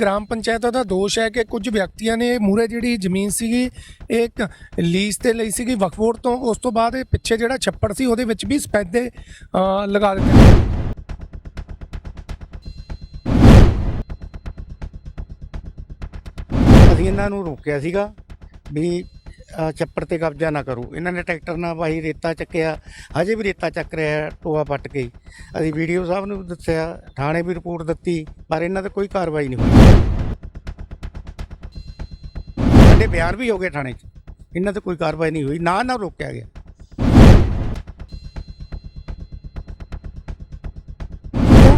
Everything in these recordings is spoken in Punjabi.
ਗ੍ਰਾਮ ਪੰਚਾਇਤ ਦਾ ਦੋਸ਼ ਹੈ ਕਿ ਕੁਝ ਵਿਅਕਤੀਆਂ ਨੇ ਮੂਰੇ ਜਿਹੜੀ ਜ਼ਮੀਨ ਸੀਗੀ, ਇਹ ਇੱਕ ਲੀਜ਼ ਤੇ ਲਈ ਸੀਗੀ ਵਕਫ ਤੋਂ। ਉਸ ਤੋਂ ਬਾਅਦ ਇਹ ਪਿੱਛੇ ਜਿਹੜਾ ਛੱਪੜ ਸੀ, ਉਹਦੇ ਵਿੱਚ ਵੀ ਸਪੈਦੇ ਲਗਾ ਦਿੱਤੇ ਅਸੀਂ ਇਹਨਾਂ ਨੂੰ ਰੋਕਿਆ ਸੀਗਾ ਵੀ ਛੱਪੜ ਤੇ ਕਬਜ਼ਾ ਨਾ ਕਰੋ। ਇਹਨਾਂ ਨੇ ਟਰੈਕਟਰ ਨਾਲ ਵਾਹੀ ਰੇਤਾ ਚੱਕਿਆ। ਹਜੇ ਵੀ ਰੇਤਾ ਚੱਕ ਰਿਹਾ ਹੈ, ਟੋਆ ਪੱਟ ਕੇ। ਅਸੀਂ ਵੀਡੀਓ ਸਾਹਿਬ ਨੂੰ ਦੱਸਿਆ ਥਾਣੇ ਵੀ ਰਿਪੋਰਟ ਦਿੱਤੀ ਪਰ ਇਹਨਾਂ ਤੇ ਕੋਈ ਕਾਰਵਾਈ ਨਹੀਂ ਹੋਈ। ਸਾਡੇ ਬਿਆਨ ਵੀ ਹੋ ਗਏ ਥਾਣੇ 'ਚ। ਇਹਨਾਂ ਤੇ ਕੋਈ ਕਾਰਵਾਈ ਨਹੀਂ ਹੋਈ ਨਾ ਨਾ ਰੋਕਿਆ ਗਿਆ।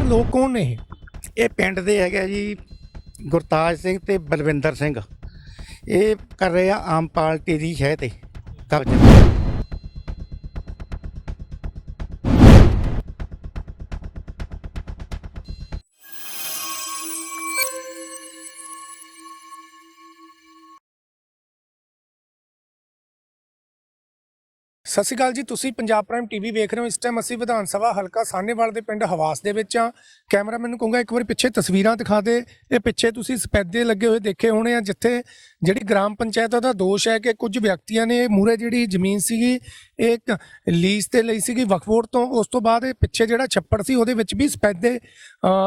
ਲੋਕ ਕੌਣ ਨੇ ਇਹ? ਇਹ ਪਿੰਡ ਦੇ ਹੈਗਾ ਜੀ ਗੁਰਤਾਜ ਸਿੰਘ ਤੇ ਬਲਵਿੰਦਰ ਸਿੰਘ। ਇਹ ਕਰ ਰਹੇ ਆ ਆਮ ਪਾਰਟੀ ਦੀ ਸ਼ਹਿ ਤੇ। ਕਬਜ਼ਾ ਸਤਿ ਸ਼੍ਰੀ ਅਕਾਲ ਜੀ, ਤੁਸੀਂ ਪੰਜਾਬ ਪ੍ਰਾਈਮ ਟੀਵੀ ਵੇਖ ਰਹੇ ਹੋ। ਇਸ ਟਾਈਮ ਅਸੀਂ ਵਿਧਾਨ ਸਭਾ ਹਲਕਾ ਸਾਹਨੇਵਾਲ ਦੇ ਪਿੰਡ ਹਵਾਸ ਦੇ ਵਿੱਚ ਆ ਕੈਮਰਾਮੈਨ ਨੂੰ ਕਹੂੰਗਾ, ਇੱਕ ਵਾਰੀ ਪਿੱਛੇ ਤਸਵੀਰਾਂ ਦਿਖਾ ਦੇ। ਇਹ ਪਿੱਛੇ ਤੁਸੀਂ ਸਪੈਦੇ ਲੱਗੇ ਹੋਏ ਦੇਖੇ ਹੋਣੇ ਆ, ਜਿੱਥੇ ਜਿਹੜੀ ਗ੍ਰਾਮ ਪੰਚਾਇਤ ਦਾ ਦੋਸ਼ ਹੈ ਕਿ ਕੁਝ ਵਿਅਕਤੀਆਂ ਨੇ ਮੂਰੇ ਜਿਹੜੀ ਜ਼ਮੀਨ ਸੀਗੀ, ਇਹ ਇੱਕ ਲੀਜ਼ ਤੇ ਲਈ ਸੀਗੀ ਵਕਫ ਤੋਂ। ਉਸ ਤੋਂ ਬਾਅਦ ਇਹ ਪਿੱਛੇ ਜਿਹੜਾ ਛੱਪੜ ਸੀ, ਉਹਦੇ ਵਿੱਚ ਵੀ ਸਪੈਦੇ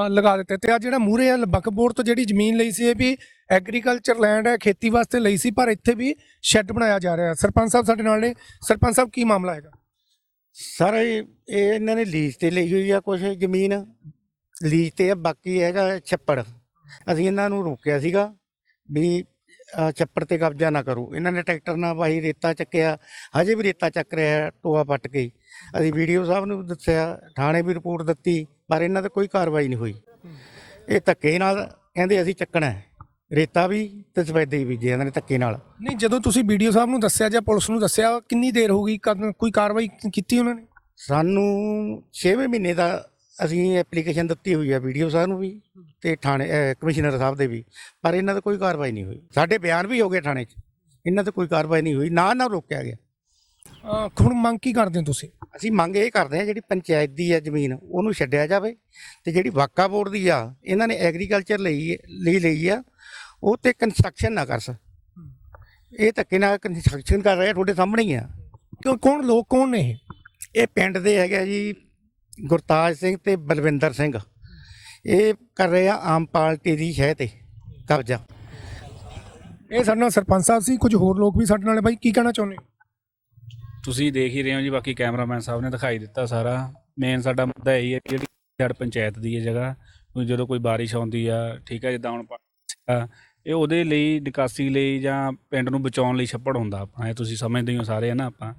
ਲਗਾ ਦਿੱਤੇ। ਤੇ ਆ ਜਿਹੜਾ ਮੂਰੇ ਆ ਵਕਫ ਤੋਂ ਜਿਹੜੀ ਜ਼ਮੀਨ ਲਈ ਸੀ, ਇਹ ਵੀ ਐਗਰੀਕਲਚਰ ਲੈਂਡ ਹੈ ਖੇਤੀ ਵਾਸਤੇ ਲਈ ਸੀ ਪਰ ਇੱਥੇ ਵੀ ਸ਼ੈੱਡ ਬਣਾਇਆ ਜਾ ਰਿਹਾ ਹੈ। ਸਰਪੰਚ ਸਾਹਿਬ ਸਾਡੇ ਨਾਲ ਨੇ। ਸਰਪੰਚ ਸਾਹਿਬ ਕੀ ਮਾਮਲਾ ਹੈਗਾ? ਸਰ ਇਹ ਇਹ ਇਹਨਾਂ ਨੇ ਲੀਜ਼ ਤੇ ਲਈ ਹੋਈ ਆ ਕੁਝ ਜ਼ਮੀਨ। ਲੀਜ਼ ਤੇ ਆ ਬਾਕੀ ਹੈਗਾ ਛੱਪੜ। ਅਸੀਂ ਇਹਨਾਂ ਨੂੰ ਰੋਕਿਆ ਸੀਗਾ ਵੀ ਅਹ, ਛੱਪੜ ਤੇ ਕਬਜ਼ਾ ਨਾ ਕਰੋ। ਇਹਨਾਂ ਨੇ ਟਰੈਕਟਰ ਨਾਲ ਵਾਹੀ ਰੇਤਾ ਚੱਕਿਆ। ਹਜੇ ਵੀ ਰੇਤਾ ਚੱਕ ਰਿਹਾ ਹੈ, ਟੋਆ ਪੱਟ ਕੇ। ਅਸੀਂ ਵੀਡੀਓ ਸਾਹਿਬ ਨੂੰ ਵੀ ਦੱਸਿਆ ਥਾਣੇ ਵੀ ਰਿਪੋਰਟ ਦਿੱਤੀ ਪਰ ਇਹਨਾਂ ਤੇ ਕੋਈ ਕਾਰਵਾਈ ਨਹੀਂ ਹੋਈ। ਇਹ ਧੱਕੇ ਨਾਲ ਕਹਿੰਦੇ ਅਸੀਂ ਚੱਕਣਾ ਹੈ। ਰੇਤਾ ਵੀ ਤੇ ਸਫੈਦੇ ਵੀ ਬੀਜੇ ਇਹਨਾਂ ਨੇ ਧੱਕੇ ਨਾਲ। ਨਹੀਂ ਜਦੋਂ ਤੁਸੀਂ ਵੀਡੀਓ ਸਾਹਿਬ ਨੂੰ ਦੱਸਿਆ ਜਾਂ ਪੁਲਿਸ ਨੂੰ ਦੱਸਿਆ ਕਿੰਨੀ ਦੇਰ ਹੋ ਗਈ? ਕਦ ਕੋਈ ਕਾਰਵਾਈ ਕੀਤੀ ਉਹਨਾਂ ਨੇ? ਸਾਨੂੰ 6ਵੇਂ ਮਹੀਨੇ ਦਾ ਅਸੀਂ ਐਪਲੀਕੇਸ਼ਨ ਦਿੱਤੀ ਹੋਈ ਹੈ ਵੀਡੀਓ ਸਾਹਿਬ ਨੂੰ ਵੀ ਤੇ ਥਾਣੇ ਅਹ, ਕਮਿਸ਼ਨਰ ਸਾਹਿਬ ਦੇ ਵੀ ਪਰ ਇਹਨਾਂ ਤੇ ਕੋਈ ਕਾਰਵਾਈ ਨਹੀਂ ਹੋਈ। ਸਾਡੇ ਬਿਆਨ ਵੀ ਹੋ ਗਏ ਥਾਣੇ 'ਚ ਇਹਨਾਂ ਤੇ ਕੋਈ ਕਾਰਵਾਈ ਨਹੀਂ ਹੋਈ ਨਾ ਨਾ ਰੋਕਿਆ ਗਿਆ। ਅਹ ਹੁਣ ਮੰਗ ਕੀ ਕਰਦੇ ਹੋ ਤੁਸੀਂ? ਅਸੀਂ ਮੰਗ ਇਹ ਕਰਦੇ ਹਾਂ ਜਿਹੜੀ ਪੰਚਾਇਤ ਦੀ ਹੈ ਜ਼ਮੀਨ ਉਹਨੂੰ ਛੱਡਿਆ ਜਾਵੇ ਤੇ ਜਿਹੜੀ ਵਾਕਾ ਬੋਰਡ ਦੀ ਆ ਇਹਨਾਂ ਨੇ ਐਗਰੀਕਲਚਰ ਲਈ ਲਈ ਲਈ ਆ ਉਹ ਤੇ ਕੰਸਟਰਕਸ਼ਨ ਨਾ ਕਰ ਸ ਇਹ ਧੱਕੇ ਨਾਲ ਕੰਸਟਰਕਸ਼ਨ ਕਰ ਰਹੇ ਆ ਤੁਹਾਡੇ ਸਾਹਮਣੇ ਹੀ ਆ। ਕਿਉਂ ਕੌਣ ਲੋਕ ਕੌਣ ਨੇ ਇਹ? ਇਹ ਪਿੰਡ ਦੇ ਹੈਗਾ ਜੀ ਗੁਰਤਾਜ ਸਿੰਘ ਤੇ ਬਲਵਿੰਦਰ ਸਿੰਘ। ਇਹ ਕਰ ਰਹੇ ਆ ਆਮ ਪਾਰਟੀ ਦੀ ਸ਼ਹਿ ਤੇ ਕਬਜ਼ਾ। ਇਹ ਸਾਡੇ ਨਾਲ ਸਰਪੰਚ ਸਾਹਿਬ ਸੀ ਕੁਝ ਹੋਰ ਲੋਕ ਵੀ ਸਾਡੇ ਨਾਲ ਹੈ ਬਾਈ ਕੀ ਕਹਿਣਾ ਚਾਹੁੰਦੇ? ਤੁਸੀਂ ਦੇਖ ਹੀ ਰਹੇ ਹੋ ਜੀ ਬਾਕੀ ਕੈਮਰਾਮੈਨ ਸਾਹਿਬ ਨੇ ਦਿਖਾਈ ਦਿੱਤਾ ਸਾਰਾ। ਮੇਨ ਸਾਡਾ ਮੁੱਦਾ ਇਹੀ ਹੈ ਕਿ ਜਿਹੜੀ ਸਾਡ ਪੰਚਾਇਤ ਦੀ ਹੈ ਜਗ੍ਹਾ ਜਦੋਂ ਕੋਈ ਬਾਰਿਸ਼ ਆਉਂਦੀ ਆ ਠੀਕ ਹੈ ਜਿੱਦਾਂ ਹੁਣ ਆ, ਇਹ ਉਹਦੇ ਲਈ ਨਿਕਾਸੀ ਲਈ ਜਾਂ ਪਿੰਡ ਨੂੰ ਬਚਾਉਣ ਲਈ ਛੱਪੜ ਹੁੰਦਾ ਆਪਣਾ ਇਹ ਤੁਸੀਂ ਸਮਝਦੇ ਹੋ ਸਾਰੇ ਹੈ ਨਾ ਆਪਾਂ।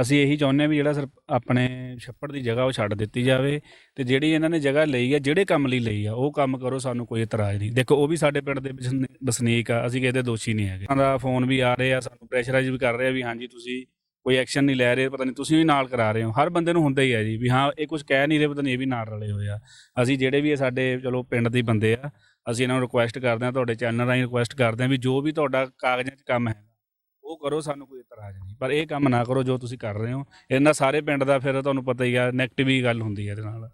ਅਸੀਂ ਇਹੀ ਚਾਹੁੰਦੇ ਹਾਂ ਵੀ ਜਿਹੜਾ ਸਰ ਆਪਣੇ ਛੱਪੜ ਦੀ ਜਗ੍ਹਾ ਉਹ ਛੱਡ ਦਿੱਤੀ ਜਾਵੇ ਤੇ ਜਿਹੜੀ ਇਹਨਾਂ ਨੇ ਜਗ੍ਹਾ ਲਈ ਆ, ਜਿਹੜੇ ਕੰਮ ਲਈ ਲਈ ਆ, ਉਹ ਕੰਮ ਕਰੋ, ਸਾਨੂੰ ਕੋਈ ਇਤਰਾਜ਼ ਨਹੀਂ। ਦੇਖੋ, ਉਹ ਵੀ ਸਾਡੇ ਪਿੰਡ ਦੇ ਵਸਨੀਕ ਆ, ਅਸੀਂ ਕਿਸੇ ਦੇ ਦੋਸ਼ੀ ਨਹੀਂ ਹੈਗੇ। ਉਹਨਾਂ ਦਾ ਫੋਨ ਵੀ ਆ ਰਹੇ ਆ, ਸਾਨੂੰ ਪ੍ਰੈਸ਼ਰਾਈਜ਼ ਵੀ ਕਰ ਰਹੇ ਆ ਵੀ ਹਾਂਜੀ, ਤੁਸੀਂ ਕੋਈ ਐਕਸ਼ਨ ਨਹੀਂ ਲੈ ਰਹੇ, ਪਤਾ ਨਹੀਂ ਤੁਸੀਂ ਵੀ ਨਾਲ ਕਰਾ ਰਹੇ ਹੋ। ਹਰ ਬੰਦੇ ਨੂੰ ਹੁੰਦਾ ਹੀ ਆ ਜੀ, ਵੀ ਹਾਂ, ਇਹ ਕੁਝ ਕਹਿ ਨਹੀਂ ਰਹੇ, ਪਤਾ ਨਹੀਂ ਇਹ ਵੀ ਨਾਲ ਰਲੇ ਹੋਏ ਆ। ਅਸੀਂ ਜਿਹੜੇ ਵੀ ਇਹ ਸਾਡੇ, ਚਲੋ, ਪਿੰਡ ਦੇ ਬੰਦੇ ਆ ਅਸੀਂ ਇਹਨਾਂ ਨੂੰ ਰਿਕੁਐਸਟ ਕਰਦੇ ਹਾਂ, ਤੁਹਾਡੇ ਚੈਨਲ ਰਾਹੀਂ ਰਿਕੁਐਸਟ ਕਰਦੇ ਹਾਂ ਵੀ ਜੋ ਵੀ ਤੁਹਾਡਾ ਕਾਗਜ਼ਾਂ 'ਚ ਕੰਮ ਹੈ ਉਹ ਕਰੋ, ਸਾਨੂੰ ਕੋਈ ਇਤਰਾਜ਼ ਨਹੀਂ। ਪਰ ਇਹ ਕੰਮ ਨਾ ਕਰੋ ਜੋ ਤੁਸੀਂ ਕਰ ਰਹੇ ਹੋ। ਇਹਨਾਂ ਸਾਰੇ ਪਿੰਡ ਦਾ ਫਿਰ ਤੁਹਾਨੂੰ ਪਤਾ ਹੀ ਆ ਨੈਗੇਟਿਵ ਹੀ ਗੱਲ ਹੁੰਦੀ ਹੈ ਇਹਦੇ ਨਾਲ।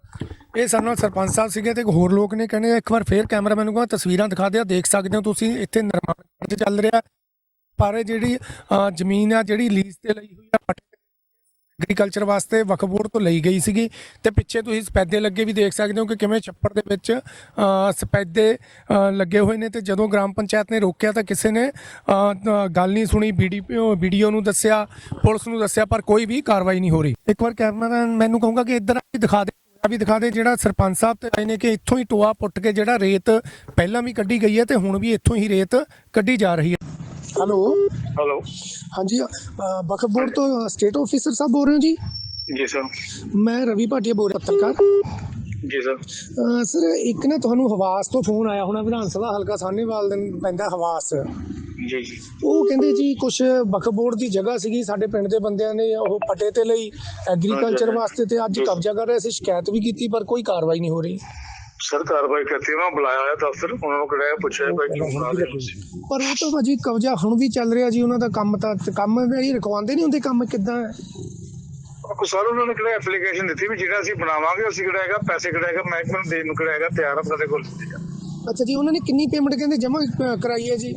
ਇਹ ਸਾਡੇ ਨਾਲ ਸਰਪੰਚ ਸਾਹਿਬ ਸੀਗੇ ਤੇ ਹੋਰ ਲੋਕ ਨੇ ਕਹਿੰਦੇ ਇੱਕ ਵਾਰ ਫੇਰ ਕੈਮਰਾਮੈਨ ਨੂੰ ਕਹਾਂ, ਤਸਵੀਰਾਂ ਦਿਖਾ ਦਿਓ ਦੇਖ ਸਕਦੇ ਹੋ ਤੁਸੀਂ, ਇੱਥੇ ਨਿਰਮਾਣ ਕਾਰਜ ਚੱਲ ਰਿਹਾ। ਪਰ ਇਹ ਜਿਹੜੀ ਜ਼ਮੀਨ ਆ, ਜਿਹੜੀ ਲੀਜ਼ ਤੇ ਲਈ ਹੋਈ ਆ ਐਗਰੀਕਲਚਰ ਵਾਸਤੇ ਵਕਫ ਬੋਰਡ ਤੋਂ ਲਈ ਗਈ ਸੀਗੀ ਤੇ ਪਿੱਛੇ ਤੁਸੀਂ ਸਪੈਦੇ ਲੱਗੇ ਵੀ ਦੇਖ ਸਕਦੇ ਹੋ ਕਿ ਕਿਵੇਂ ਛੱਪੜ ਦੇ ਵਿੱਚ ਸਪੈਦੇ ਲੱਗੇ ਹੋਏ ਨੇ ਤੇ ਜਦੋਂ ਗ੍ਰਾਮ ਪੰਚਾਇਤ ਨੇ ਰੋਕਿਆ ਤਾਂ ਕਿਸੇ ਨੇ ਗੱਲ ਨਹੀਂ ਸੁਣੀ ਵੀਡੀਓ ਵੀਡੀਓ ਨੂੰ ਦੱਸਿਆ, ਪੁਲਿਸ ਨੂੰ ਦੱਸਿਆ, ਪਰ ਕੋਈ ਵੀ ਕਾਰਵਾਈ ਨਹੀਂ ਹੋ ਰਹੀ। ਇੱਕ ਵਾਰ ਕੈਮਰਾਮੈਨ ਮੈਨੂੰ ਕਹੂੰਗਾ ਕਿ ਇੱਧਰ ਆ ਦਿਖਾ ਦੇ ਵੀ ਦਿਖਾ ਦੇ ਜਿਹੜਾ ਸਰਪੰਚ ਸਾਹਿਬ ਤੇ ਆਏ ਨੇ ਕਿ ਇੱਥੋਂ ਹੀ ਟੋਆ ਪੁੱਟ ਕੇ ਜਿਹੜਾ ਰੇਤ ਪਹਿਲਾਂ ਵੀ ਕੱਢੀ ਗਈ ਹੈ ਤੇ ਹੁਣ ਵੀ ਇੱਥੋਂ ਹੀ ਰੇਤ ਕੱਢੀ ਜਾ ਰਹੀ ਹੈ। ਹੈਲੋ। ਹੈਲੋ। ਹਾਂਜੀ ਅ, ਤੋਂ ਸਟੇਟ ਆਫੀਸਰ ਸਾਹਿਬ ਬੋਲ ਰਹੇ ਹੋ ਜੀ? ਜੀ ਸਰ। ਮੈਂ ਰਵੀ ਭਾਟੀਆ ਬੋਲ ਰਿਹਾ ਪੱਤਰਕਾਰ। ਜੀ ਸਰ। ਸਰ ਇੱਕ ਨਾ ਤੁਹਾਨੂੰ ਹਵਾਸ ਤੋਂ ਫੋਨ ਆਇਆ ਹੋਣਾ ਵਿਧਾਨ ਸਭਾ ਹਲਕਾ ਸਾਹਨੇਵਾਲ ਦੇ ਪੈਂਦਾ ਹਵਾਸ। ਜੀ ਉਹ ਕਹਿੰਦੇ ਜੀ ਕੁਛ ਬਖਤਪੁਰ ਦੀ ਜਗ੍ਹਾ ਸੀਗੀ ਸਾਡੇ ਪਿੰਡ ਦੇ ਬੰਦਿਆਂ ਨੇ ਉਹ ਪੱਟੇ ਤੇ ਲਈ ਐਗਰੀਕਲਚਰ ਵਾਸਤੇ ਤੇ ਅੱਜ ਕਬਜ਼ਾ ਕਰ ਰਹੇ ਸੀ ਸ਼ਿਕਾਇਤ ਵੀ ਕੀਤੀ ਪਰ ਕੋਈ ਕਾਰਵਾਈ ਨਹੀਂ ਹੋ ਰਹੀ। ਸਰ ਕਾਰਵਾਈ ਕਰਤੀ ਉਹਨਾਂ ਨੂੰ ਬੁਲਾਇਆ ਹੋਇਆ ਦਫ਼ਤਰ ਉਹਨਾਂ ਨੂੰ ਕਿਹੜਾ ਪੁੱਛਿਆ ਭਾਈ ਕਿਉਂ ਬੁਲਾ ਰਹੇ ਹੋ ਤੁਸੀਂ? ਪਰ ਉਹ ਤਾਂ ਭਾਜੀ ਕਬਜ਼ਾ ਹੁਣ ਵੀ ਚੱਲ ਰਿਹਾ ਜੀ ਉਹਨਾਂ ਦਾ ਕੰਮ ਤਾਂ ਕੰਮ ਨਹੀਂ ਰਕਵਾਉਂਦੇ ਨਹੀਂ ਹੁੰਦੇ ਕੰਮ ਕਿੱਦਾਂ? ਹੈ ਉਹ ਸਰ ਉਹਨਾਂ ਨੇ ਕਿਹੜਾ ਐਪਲੀਕੇਸ਼ਨ ਦਿੱਤੀ ਵੀ ਜਿਹੜਾ ਅਸੀਂ ਬਣਾਵਾਂਗੇ ਅਸੀਂ ਕਿਹੜਾ ਹੈਗਾ ਪੈਸੇ ਕਿਹੜਾ ਹੈਗਾ ਮਹਿਕਮੇ ਨੂੰ ਦੇਣ ਨੂੰ ਕਿਹੜਾ ਹੈਗਾ ਤਿਆਰ ਆ ਸਾਡੇ ਕੋਲ। ਅੱਛਾ ਜੀ ਉਹਨਾਂ ਨੇ ਕਿੰਨੀ ਪੇਮੈਂਟ ਕਹਿੰਦੇ ਜਮ੍ਹਾਂ ਕਰਾਈ ਹੈ ਜੀ?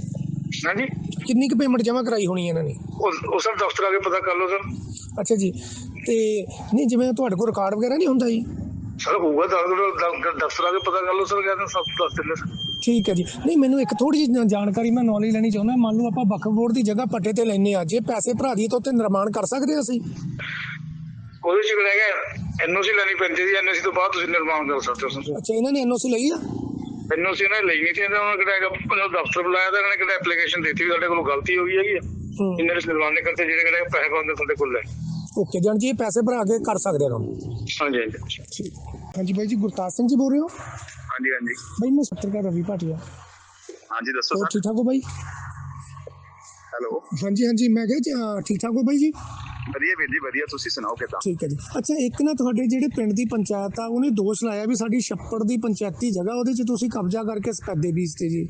ਹਾਂਜੀ? ਕਿੰਨੀ ਕੁ ਪੇਮੈਂਟ ਜਮ੍ਹਾਂ ਕਰਾਈ ਹੋਣੀ ਹੈ ਇਹਨਾਂ ਨੇ? ਉਹ ਉਹ ਸਰ ਦਫ਼ਤਰ ਆ ਕੇ ਪਤਾ ਕਰ ਲਓ ਸਰ। ਅੱਛਾ ਜੀ ਤੇ ਨਹੀਂ ਜਿਵੇਂ ਤੁਹਾਡੇ ਕੋਲ ਰਿਕਾਰਡ ਵਗੈਰਾ ਨਹੀਂ ਹੁੰਦਾ ਜੀ? ਸਰ ਹੋਊਗਾ ਦਫ਼ਤਰ ਦਫ਼ਤਰ ਕੇ ਪਤਾ ਕਰ ਲਓ ਸਰ ਕਹਿੰਦੇ ਸਭ ਦੱਸ ਦਿੰਦੇ ਸਰ। ਠੀਕ ਹੈ ਜੀ। ਨਹੀਂ ਮੈਨੂੰ ਇੱਕ ਥੋੜੀ ਜਿਹੀ ਜਾਣਕਾਰੀ ਮੈਂ ਨੌਲੇਜ ਲੈਣੀ ਚਾਹੁੰਦਾ। ਮੰਨ ਲਓ ਆਪਾਂ ਵਕਫ ਬੋਰਡ ਦੀ ਜਗ੍ਹਾ ਪੱਟੇ ਤੇ ਲੈਨੇ ਆ ਜੇ ਪੈਸੇ ਭਰਾ ਦੀ ਤਾਂ ਉੱਤੇ ਨਿਰਮਾਣ ਕਰ ਸਕਦੇ ਅਸੀਂ? ਉਹਦੇ ਚ ਰਹਿ ਗਿਆ ਐਨਓਸੀ ਲੈਣੀ ਪੈਂਦੀ ਸੀ ਐਨਓਸੀ ਤੋਂ ਬਾਅਦ ਤੁਸੀਂ ਨਿਰਮਾਣ ਕਰ ਸਕਦੇ ਹੋ ਸਰ। ਅੱਛਾ ਇਹਨਾਂ ਨੇ ਐਨਓਸੀ ਲਈ ਆ? ਐਨਓਸੀ ਨੇ ਲਈ ਨਹੀਂ ਸੀ। ਇਹਨਾਂ ਨੇ ਕਿਹਾ ਹੈਗਾ? ਦਫ਼ਤਰ ਬੁਲਾਇਆ ਤਾਂ ਇਹਨਾਂ ਨੇ ਕਿਹਾ ਐਪਲੀਕੇਸ਼ਨ ਦਿੱਤੀ ਵੀ ਸਾਡੇ ਕੋਲ ਗਲਤੀ ਹੋ ਗਈ ਹੈਗੀ ਇਹਨਾਂ ਨੇ ਨਿਰਮਾਣ ਨਹੀਂ ਕਰਤੇ ਜਿਹੜੇ ਕਿਹੜੇ ਪੈਸੇ ਪਾਉਂਦੇ ਤੁਹਾਡੇ ਕੋਲ ਲੈ। ਓਕੇ ਜਾਨ ਜੀ ਪੈਸੇ ਭਰਾ ਕੇ ਕਰ ਸਕਦੇ ਹਾਂ ਹਾਂਜੀ ਹਾਂਜੀ। ਠੀਕ। ਹਾਂਜੀ ਬਾਈ ਜੀ ਗੁਰਤਾਜ ਸਿੰਘ ਜੀ ਬੋਲ ਰਹੇ ਹੋ? ਹਾਂਜੀ ਹਾਂਜੀ। ਬਾਈ ਮੈਂ ਪੱਤਰਕਾਰ ਰਵੀ ਭਾਟੀਆ ਹਾਂਜੀ ਦੱਸੋ ਸਰ। ਠੀਕ ਠਾਕ ਹੋ ਬਾਈ? ਹੈਲੋ। ਹਾਂਜੀ ਹਾਂਜੀ ਮੈਂ ਕਿਹਾ ਠੀਕ ਠਾਕ ਹੋ ਬਾਈ ਜੀ? ਵਧੀਆ ਵੀਰ ਜੀ ਵਧੀਆ। ਤੁਸੀਂ ਸੁਣਾਓ ਕਿਦਾਂ? ਠੀਕ ਹੈ ਜੀ। ਅੱਛਾ ਇੱਕ ਨਾ ਤੁਹਾਡੇ ਜਿਹੜੇ ਪਿੰਡ ਦੀ ਪੰਚਾਇਤ ਆ ਉਹਨੇ ਦੋਸ਼ ਲਾਇਆ ਵੀ ਸਾਡੀ ਛੱਪੜ ਦੀ ਪੰਚਾਇਤੀ ਜਗ੍ਹਾ ਉਹਦੇ 'ਚ ਤੁਸੀਂ ਕਬਜ਼ਾ ਕਰਕੇ ਸਪੈਦੇ ਬੀਜ ਤੇ ਜੀ।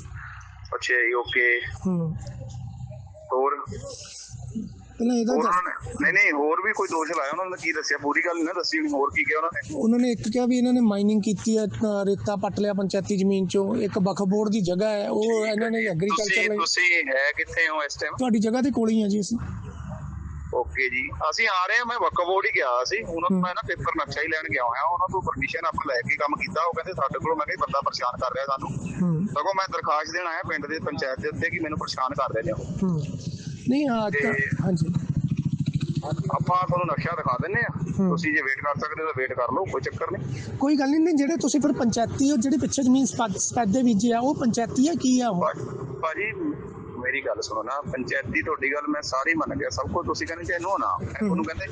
ਅੱਛਾ ਜੀ ਓਕੇ। ਹੂੰ। ਹੋਰ? ਪਹਿਲਾਂ ਇਹਦਾ ਹੋਰ ਦੱਸ- ਉਹਨਾਂ ਨੇ ਨਹੀਂ ਨਹੀਂ ਹੋਰ ਵੀ ਕੋਈ ਦੋਸ਼ ਲਾਇਆ ਉਹਨਾਂ ਨੇ ਕੀ ਦੱਸਿਆ? ਪੂਰੀ ਗੱਲ ਨਹੀਂ ਨਾ ਦੱਸੀ ਹੋਣੀ, ਹੋਰ ਕੀ ਕਿਹਾ ਉਹਨਾਂ ਨੇ? ਉਹਨਾਂ ਨੇ ਇੱਕ ਕਿਹਾ ਵੀ ਇਹਨਾਂ ਨੇ ਮਾਈਨਿੰਗ ਕੀਤੀ ਹੈ ਰੇਤਾ ਪੱਟ ਲਿਆ ਪੰਚਾਇਤੀ ਜ਼ਮੀਨ 'ਚੋਂ। ਇੱਕ ਬਖਸ਼ ਬੋਰਡ ਦੀ ਜਗ੍ਹਾ ਹੈ ਉਹ ਇਹਨਾਂ ਨੇ ਐਗਰੀਕਲਚਰ ਤੁਸੀਂ ਲਈ ਤੁਸੀਂ ਹੈ ਕਿੱਥੇ ਹੋ ਇਸ ਟਾਈਮ ਤੁਹਾਡੀ ਜਗ੍ਹਾ ਦੇ ਕੋਲ ਹੀ ਆ ਜੀ ਅਸੀਂ। ਓਕੇ ਜੀ। ਅਸੀਂ ਆ ਰਹੇ ਹਾਂ ਮੈਂ ਵਕਫ ਬੋਰਡ ਹੀ ਗਿਆ ਸੀ। ਉਹਨਾਂ ਤੋਂ ਮੈਂ ਨਾ ਪੇਪਰ ਨਕਸ਼ਾ ਹੀ ਲੈਣ ਗਿਆ ਹੋਇਆ। ਉਹਨਾਂ ਤੋਂ ਪਰਮਿਸ਼ਨ ਆਪਾਂ ਲੈ ਕੇ ਕੰਮ ਕੀਤਾ। ਉਹ ਕਹਿੰਦੇ ਸਾਡੇ ਕੋਲ ਮੈਂ ਕਿਹਾ ਬੰਦਾ ਪਰੇਸ਼ਾਨ ਕਰ ਰਿਹਾ ਸਾਨੂੰ। ਹੂੰ। ਸਗੋਂ ਮੈਂ ਦਰਖਾਸਤ ਦੇਣ ਆਇਆ ਪਿੰਡ ਦੇ ਪੰਚਾਇਤ ਦੇ ਉੱਤੇ ਕਿ ਮੈਨੂੰ ਪਰੇਸ਼ਾਨ ਕਰ ਰਹੇ ਨੇ ਉਹ। ਹੂੰ। ਨਹੀਂ ਆ ਤੇ- ਹਾਂਜੀ। ਆਪਾਂ ਤੁਹਾਨੂੰ ਨਕਸ਼ਾ ਦਿਖਾ ਦਿੰਨੇ ਆ। ਹੂੰ। ਤੁਸੀਂ ਜੇ ਵੇਟ ਕਰ ਸਕਦੇ ਹੋ ਤਾਂ ਵੇਟ ਕਰ ਲਓ ਕੋਈ ਚੱਕਰ ਨਹੀਂ। ਕੋਈ ਗੱਲ ਨਹੀਂ ਜਿਹੜੇ ਤੁਸੀਂ ਫਿਰ ਪੰਚਾਇਤੀ ਉਹ ਜਿਹੜੇ ਪਿੱਛੇ ਜ਼ਮੀਨ ਸਪੈ- ਸਪੈਦੇ ਬੀਜੇ ਆ ਉਹ ਪੰਚਾਇਤੀ ਆ ਕੀ ਆ ਉਹ? ਭਾਜੀ ਮੇਰੀ ਗੱਲ ਸੁਣੋ ਨਾ ਪੰਚਾਇਤੀ ਤੁਹਾਡੀ ਗੱਲ ਮੈਂ ਸਾਰੀ ਮੰਨ ਗਿਆ ਸਭ ਕੁਝ ਤੁਸੀਂ ਕਹਿੰਦੇ ਚਾਹੇ ਨੋ ਨਾ ਮੈਂ ਤੁਹਾਨੂੰ ਕਹਿੰਦੇ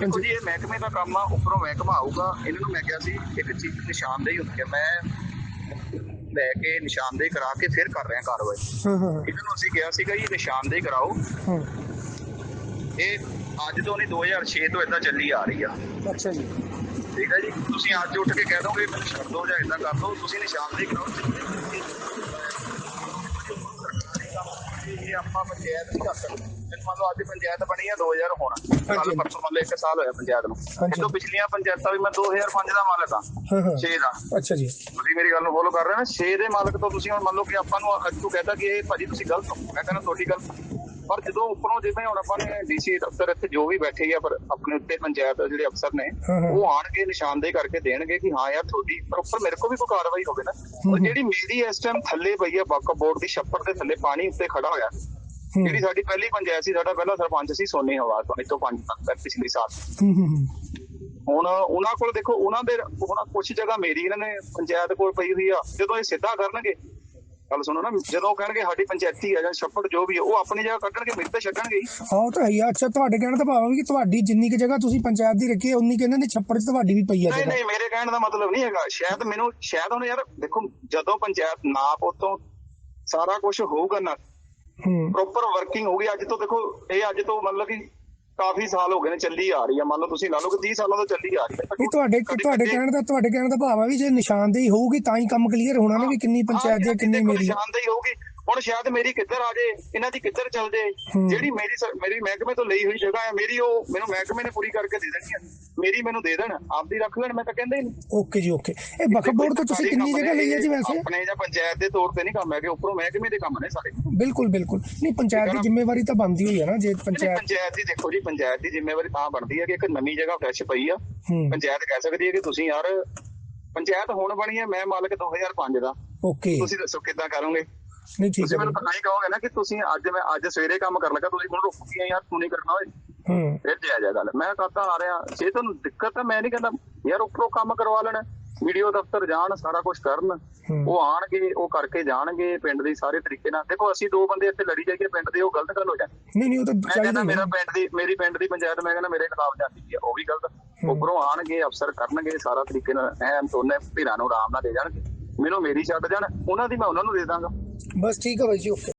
ਦੇਖੋ ਜੀ ਇਹ ਮਹਿਕਮੇ ਦਾ ਕੰਮ ਆ ਉੱਪਰੋਂ ਮਹਿਕਮਾ ਆਊਗਾ ਇਹਨਾਂ ਨੂੰ ਮੈਂ ਕਿਹਾ ਸੀ ਇੱਕ ਚੀਜ਼ ਨਿਸ਼ਾਨਦੇਹੀ ਹੁੰਦੀ ਹੈ ਮੈਂ ਲੈ ਕੇ ਨਿਸ਼ਾਨਦੇਹੀ ਕਰਾ ਕੇ ਫਿਰ ਕਰ ਰਿਹਾ ਕਾਰਵਾਈ। ਹਾਂ ਹਾਂ ਇਹਨਾਂ ਨੂੰ ਅਸੀਂ ਕਿਹਾ ਸੀਗਾ ਜੀ ਨਿਸ਼ਾਨਦੇਹੀ ਕਰਾਓ। ਇਹ ਅੱਜ ਤੋਂ ਨਹੀਂ 2006 ਤੋਂ ਇਦਾਂ ਚੱਲੀ ਆ ਰਹੀ ਆ। ਅੱਛਾ ਜੀ। ਠੀਕ ਹੈ ਜੀ? ਤੁਸੀਂ ਅੱਜ ਉੱਠ ਕੇ ਕਹਿ ਦੋਗੇ ਮੈਨੂੰ ਛੱਡ ਦਿਓ ਜਾਂ ਇਦਾਂ ਕਰ ਦਿਓ ਤੁਸੀਂ ਨਿਸ਼ਾਨਦੇਹੀ ਕਰਾਓ। ਇਹ ਆਪਾਂ ਪੰਚਾਇਤ ਨਹੀਂ ਕਰ ਸਕਦੇ। ਮੰਨ ਲਓ ਅੱਜ ਪੰਚਾਇਤ ਬਣੀ ਆ 2000 ਹੋਣਾ। ਕੱਲ। ਪਰਸੋਂ ਮੰਨ ਲਓ 1 ਸਾਲ ਹੋਇਆ ਪੰਚਾਇਤ ਨੂੰ। ਇਹ ਤੋਂ ਪਿਛਲੀਆਂ ਪੰਚਾਇਤਾਂ ਵੀ ਮੈਂ 2005 ਦਾ ਮਾਲਕ ਆ ਹਾਂ ਹਾਂ। 6 ਦਾ। ਅੱਛਾ ਜੀ। ਤੁਸੀਂ ਮੇਰੀ ਗੱਲ ਨੂੰ ਫੋਲੋ ਕਰ ਰਹੇ ਹੋ ਨਾ 6 ਦੇ ਮਾਲਕ ਤੋਂ ਤੁਸੀਂ ਹੁਣ ਮੰਨ ਲਓ ਕਿ ਆਪਾਂ ਨੂੰ ਅੱਜ ਤੋਂ ਕਹਤਾ ਕਿ ਇਹ ਭਾਜੀ ਤੁਸੀਂ ਗਲਤ ਹੋ। ਮੈਂ ਕਹਿੰਦਾ ਤੁਹਾਡੀ ਗੱਲ ਪਰ ਜਦੋਂ ਉੱਪਰੋਂ ਜਿਵੇਂ ਹੁਣ ਆਪਾਂ ਨੇ ਡੀਸੀ ਦਫ਼ਤਰ ਇੱਥੇ ਜੋ ਵੀ ਬੈਠੇ ਆ ਪਰ ਆਪਣੇ ਉੱਤੇ ਪੰਚਾਇਤ ਦੇ ਜਿਹੜੇ ਅਫਸਰ ਨੇ। ਉਹ ਆਣਗੇ ਨਿਸ਼ਾਨਦੇਹੀ ਕਰਕੇ ਦੇਣਗੇ ਕਿ ਹਾਂ ਯਾਰ ਤੁਹਾਡੀ ਪਰ ਉੱਪਰ ਮੇਰੇ ਕੋਲ ਵੀ ਕੋਈ ਕਾਰਵਾਈ ਹੋਵੇ ਨਾ। ਔਰ ਜਿਹੜੀ ਮੇਰੀ ਇਸ ਟਾਈਮ ਥੱਲੇ ਪਈ ਆ ਵਕਫ ਬੋਰਡ ਦੀ ਛੱਪੜ ਦੇ ਥੱਲੇ ਪਾਣੀ ਉੱਤੇ ਖੜਾ ਹੋਇਆ। ਜਿਹੜੀ ਸਾਡੀ ਪਹਿਲੀ ਪੰਚਾਇਤ ਸੀ ਸਾਡਾ ਪਹਿਲਾ ਸਰਪੰਚ ਸੀ ਸੋਨੀ ਹਵਾ ਤੋਂ ਤੋਂ ਪੰਜ ਤੱਕ ਪਿਛਲੇ ਸਾਲ। ਹੂੰ ਹੂੰ ਹੂੰ। ਹੁਣ ਉਹਨਾਂ ਕੋਲ ਦੇਖੋ ਉਹਨਾਂ ਦੇ ਉਹਨਾਂ ਕੁਝ ਜਗ੍ਹਾ ਮੇਰੀ ਇਹਨਾਂ ਨੇ ਪੰਚਾਇਤ ਕੋਲ ਪਈ ਹੋਈ ਆ ਜਦੋਂ ਇਹ ਸਿੱਧਾ ਕਰਨਗੇ ਗੱਲ ਸੁਣੋ ਨਾ ਜਦੋਂ ਕਹਿਣਗੇ ਸਾਡੀ ਪੰਚਾਇਤੀ ਆ ਜਾਂ ਛੱਪੜ ਜੋ ਵੀ ਆ ਉਹ ਆਪਣੀ ਜਗ੍ਹਾ ਕੱਢਣਗੇ ਮੇਰੇ ਤੇ ਛੱਡਣਗੇ ਹੀ। ਹਾਂ ਉਹ ਤਾਂ ਹੈ ਹੀ ਆ। ਅੱਛਾ ਤੁਹਾਡੇ ਕਹਿਣ ਦਾ ਭਾਵ ਹੈ ਕਿ ਤੁਹਾਡੀ ਜਿੰਨੀ ਕੁ ਜਗ੍ਹਾ ਤੁਸੀਂ ਪੰਚਾਇਤ ਦੀ ਰੱਖੀ ਹੈ ਉਨੀ ਕੁ ਇਹਨਾਂ ਦੇ ਛੱਪੜ 'ਚ ਤੁਹਾਡੀ ਵੀ ਪਈ ਹੈ ਨਹੀਂ ਨਹੀਂ ਮੇਰੇ ਕਹਿਣ ਦਾ ਮਤਲਬ ਨਹੀਂ ਹੈਗਾ ਸ਼ਾਇਦ ਮੈਨੂੰ ਸ਼ਾਇਦ ਉਹਨੇ ਯਾਰ ਦੇਖੋ ਜਦੋਂ ਪੰਚਾਇਤ ਨਾਪ ਉਤੋਂ ਸਾਰਾ ਕੁਝ ਹੋਊਗਾ ਨਾ ਹੂੰ ਪ੍ਰੋਪਰ ਵਰਕਿੰਗ ਹੋਊਗੀ ਅੱਜ ਤੋਂ ਦੇਖੋ ਇਹ ਅੱਜ ਤੋਂ ਮਤਲਬ ਕਿ ਕਾਫੀ ਸਾਲ ਹੋ ਗਏ ਨੇ ਚੱਲੀ ਆ ਰਹੀ ਆ ਮੰਨ ਲਓ ਤੁਸੀਂ ਲਾ ਲਓ ਕਿ 30 ਸਾਲਾਂ ਤੋਂ ਚੱਲੀ ਆ ਰਹੀ ਹੈ ਇਹ ਤੁਹਾਡੇ ਤੁਹਾਡੇ ਕਹਿਣ ਦਾ ਤੁਹਾਡੇ ਕਹਿਣ ਦਾ ਭਾਵ ਹੈ ਵੀ ਜੇ ਨਿਸ਼ਾਨਦੇਹੀ ਹੋਊਗੀ ਤਾਂ ਹੀ ਕੰਮ ਕਲੀਅਰ ਹੋਣਾ ਨਾ ਵੀ ਕਿੰਨੀ ਪੰਚਾਇਤ ਦੀ ਕਿੰਨੀ ਮੇਰੀ। ਨਿਸ਼ਾਨਦੇਹੀ ਹੋਊਗੀ ਹੁਣ ਸ਼ਾਇਦ ਮੇਰੀ ਕਿੱਧਰ ਆ ਜੇ ਇਹਨਾਂ ਦੀ ਕਿੱਧਰ ਚੱਲ ਜੇ। ਜਿਹੜੀ ਮੇਰੀ ਮੇਰੀ ਮਹਿਕਮੇ ਤੋਂ ਲਈ ਹੋਈ ਜਗ੍ਹਾ ਹੈ ਮੇਰੀ ਉਹ ਮੈਨੂੰ ਮਹਿਕਮੇ ਨੇ ਪੂਰੀ ਕਰਕੇ ਦੇ ਦੇਣੀ ਹੈ ਮੇਰੀ ਮੈਨੂੰ ਦੇ ਦੇਣ ਆਪਦੀ ਰੱਖ ਲੈਣ ਮੈਂ ਤਾਂ ਕਹਿੰਦਾ ਹੀ ਨਹੀਂ। ਓਕੇ ਜੀ ਓਕੇ। ਇਹ ਵਕਫ ਬੋਰਡ ਤੋਂ ਤੁਸੀਂ ਕਿੰਨੀ ਜਗ੍ਹਾ ਲਈ ਹੈ ਜੀ ਵੈਸੇ? ਆਪਣੇ ਜਾਂ ਪੰਚਾਇਤ ਦੇ ਤੌਰ ਤੇ ਨਹੀਂ ਕੰਮ ਹੈਗੇ ਉੱਪਰੋਂ ਮਹਿਕਮੇ ਦੇ ਕੰਮ ਨੇ ਸਾਰੇ। ਬਿਲਕੁਲ ਬਿਲਕੁਲ। ਨਹੀਂ ਪੰਚਾਇਤ ਦੀ ਜ਼ਿੰਮੇਵਾਰੀ ਤਾਂ ਬਣਦੀ ਹੋਈ ਹੈ ਨਾ ਜੇ ਪੰਚਾਇਤ ਪੰਚਾਇਤ ਦੀ ਦੇਖੋ ਜੀ ਪੰਚਾਇਤ ਦੀ ਜ਼ਿੰਮੇਵਾਰੀ ਤਾਂ ਬਣਦੀ ਹੈ ਕਿ ਇੱਕ ਨਵੀਂ ਜਗ੍ਹਾ ਫਰੈਸ਼ ਪਈ ਆ। ਹੂੰ। ਪੰਚਾਇਤ ਕਹਿ ਸਕਦੀ ਹੈ ਕਿ ਤੁਸੀਂ ਯਾਰ ਪੰਚਾਇਤ ਹੁਣ ਬਣੀ ਹੈ ਮੈਂ ਮਾਲਕ 2005 ਦਾ। ਓਕੇ। ਤੁਸੀਂ ਦੱਸੋ ਕਿੱਦਾਂ ਕਰੋਗੇ? ਨਹੀਂ ਠੀਕ ਤੁਸੀਂ ਹੈ ਮੈਨੂੰ ਤਾਂ ਹੀ ਕਹੋਗੇ ਨਾ ਕਿ ਤੁਸੀਂ ਅੱਜ ਮੈਂ ਅੱਜ ਸਵੇਰੇ ਕੰਮ ਕਰਨ ਲੱਗਾ ਤੁਸੀਂ ਮੈਨੂੰ ਰੋਕੋਗੇ ਯਾਰ ਤੂੰ ਨਹੀਂ ਕਰਨਾ ਓਏ। ਹੂੰ। ਫਿਰ ਜਾਇਜ਼ ਆ ਗੱਲ। ਮੈਂ ਕਰਦਾ ਆ ਰਿਹਾ। ਜੇ ਤੁਹਾਨੂੰ ਦਿੱਕਤ ਹੈ ਮੈਂ ਨਹੀਂ ਕਹਿੰਦਾ ਯਾਰ ਉੱਪਰੋਂ ਕੰਮ ਕਰਵਾ ਲੈਣਾ। ਵੀਡੀਓ ਦਫ਼ਤਰ ਜਾਣ ਸਾਰਾ ਕੁਝ ਕਰਨ। ਉਹ ਆਣਗੇ ਉਹ ਕਰਕੇ ਜਾਣਗੇ ਪਿੰਡ ਦੀ ਸਾਰੇ ਤਰੀਕੇ ਨਾਲ। ਦੇਖੋ ਅਸੀਂ ਦੋ ਬੰਦੇ ਇੱਥੇ ਲੜੀ ਜਾਈਏ ਪਿੰਡ ਦੇ ਉਹ ਗਲਤ ਗੱਲ ਹੋ ਜਾਂਦੀ ਨਹੀਂ ਨਹੀਂ ਉਹ ਤਾਂ ਮੈਂ ਕਹਿੰਦਾ ਚਾਹੀਦਾ ਮੇਰਾ ਪਿੰਡ ਦੀ ਮੇਰੀ ਪਿੰਡ ਦੀ ਪੰਚਾਇਤ ਮੈਂ ਕਹਿੰਦਾ ਮੇਰੇ ਖਿਲਾਫ ਜਾਂਦੀ ਹੈ ਉਹ ਵੀ ਗਲਤ। ਉੱਪਰੋਂ ਆਣਗੇ ਅਫਸਰ ਕਰਨਗੇ ਸਾਰਾ ਤਰੀਕੇ ਨਾਲ ਐਨ ਦੋਨੇ ਧਿਰਾਂ ਨੂੰ ਆਰਾਮ ਨਾਲ ਦੇ ਜਾਣਗੇ। ਮੈਨੂੰ ਮੇਰੀ ਛੱਡ ਜਾਣ ਉਹਨਾਂ ਦੀ ਮੈਂ ਉਹਨਾਂ ਨੂੰ ਦੇ ਦਾਂਗਾ। ਬਸ ਠੀਕ ਹੈ ਬਾਈ ਜੀ ਓਕੇ।